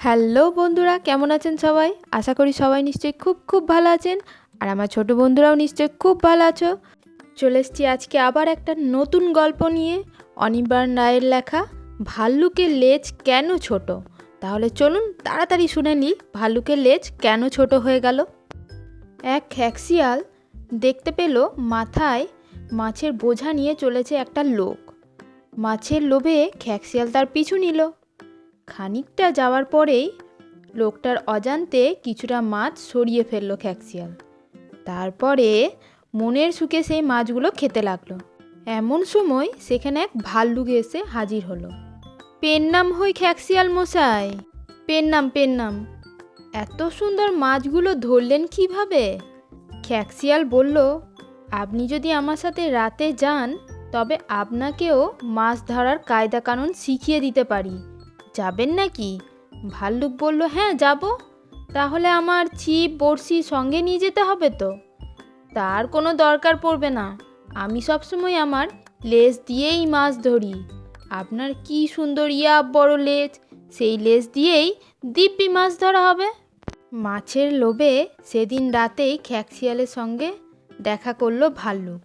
Hello বন্ধুরা, কেমন আছেন সবাই? আশা করি সবাই নিশ্চয়ই খুব খুব ভালো আছেন, আর আমার ছোট বন্ধুরাও নিশ্চয়ই খুব ভালো আছো। চলে এসেছি আজকে আবার একটা নতুন গল্প নিয়ে অনির্বাণ রায়ের লেখা ভাল্লুকের লেজ কেন ছোট? তাহলে চলুন তাড়াতাড়ি শুনে নিই ভাল্লুকের লেজ কেন ছোট হয়ে গেল? এক খ্যাক্সিয়াল দেখতে পেল মাথায় মাছের বোঝা নিয়ে চলেছে একটা লোক। মাছের লোভে খ্যাক্সিয়াল তার পিছু নিল। খানিকটা যাওয়ার পরেই লোকটার অজান্তে কিছুটা মাছ সরিয়ে ফেলল খ্যাক্সিয়াল। তারপরে মনের সুখে সেই মাছগুলো খেতে লাগল। এমন সময় সেখানে এক ভাল্লুক এসে হাজির হলো। পেন নাম হই খ্যাক্সিয়াল মশাই। পেন নাম পেন নাম। এত সুন্দর মাছগুলো ধরলেন কীভাবে? খ্যাক্সিয়াল বলল, আপনি যদি আমার সাথে রাতে যান, তবে আপনাকেও মাছ ধরার কায়দা কানুন শিখিয়ে দিতে পারি। যাবেন নাকি? ভাল্লুক বলল হ্যাঁ যাব। তাহলে আমার ছিপ, বড়শি সঙ্গে নিয়ে যেতে হবে তো। তার কোনো দরকার পড়বে না। আমি সবসময় আমার লেজ দিয়েই মাছ ধরি। আপনার কি সুন্দর ইয়া, বড় লেজ। সেই লেজ দিয়েই দিব্যি মাছ ধরা হবে। মাছের লোভে সেদিন রাতেই খ্যাকশিয়ালের সঙ্গে দেখা করল ভাল্লুক।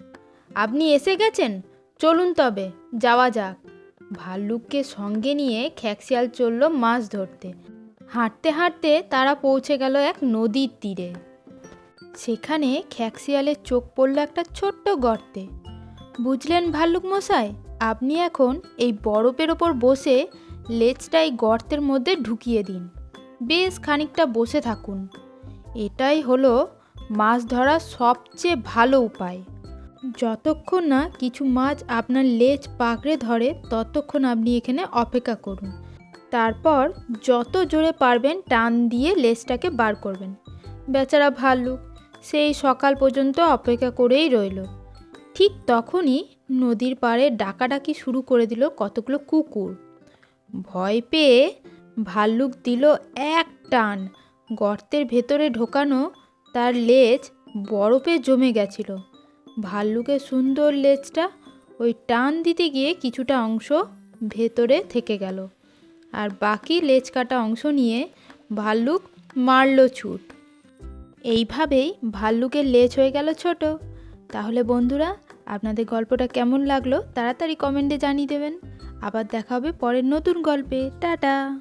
আপনি এসে গেছেন? চলুন তবে, যাওয়া যাক। ভাল্লুককে সঙ্গে নিয়ে খ্যাক্সিয়াল চলল মাছ ধরতে। হাঁটতে হাঁটতে তারা পৌঁছে গেল এক নদীর তীরে। সেখানে খ্যাক্সিয়ালের চোখ পড়ল একটা ছোট্ট গর্তে। বুঝলেন ভাল্লুক মশাই, আপনি এখন এই বরফের ওপর বসে লেজটা এই গর্তের মধ্যে ঢুকিয়ে দিন। বেশ খানিকটা বসে থাকুন। এটাই হলো মাছ ধরার সবচেয়ে ভালো উপায়। যতক্ষণ না কিছু মাছ আপনার লেজ পাকড়ে ধরে, ততক্ষণ আপনি এখানে অপেক্ষা করুন। তারপর যত জোরে পারবেন টান দিয়ে লেজটাকে বার করবেন। বেচারা ভাল্লুক, সেই সকাল পর্যন্ত অপেক্ষা করেই রইল। ঠিক তখনই নদীর পাড়ে ডাকাডাকি শুরু করে দিল কতগুলো কুকুর। ভয় পেয়ে ভাল্লুক দিল এক টান। গর্তের ভেতরে ঢোকানো তার লেজ বরফে জমে গেছিল। ভাল্লুকের সুন্দর লেজটা ওই টান দিতে গিয়ে কিছুটা অংশ ভেতরে থেকে গেল। আর বাকি লেজ কাটা অংশ নিয়ে ভাল্লুক মারল ছুট এইভাবেই ভাল্লুকের লেজ হয়ে গেল ছোট। তাহলে বন্ধুরা, আপনাদের গল্পটা কেমন লাগল তাড়াতাড়ি কমেন্টে জানিয়ে দেবেন। আবার দেখা হবে পরের নতুন গল্পে। টাটা!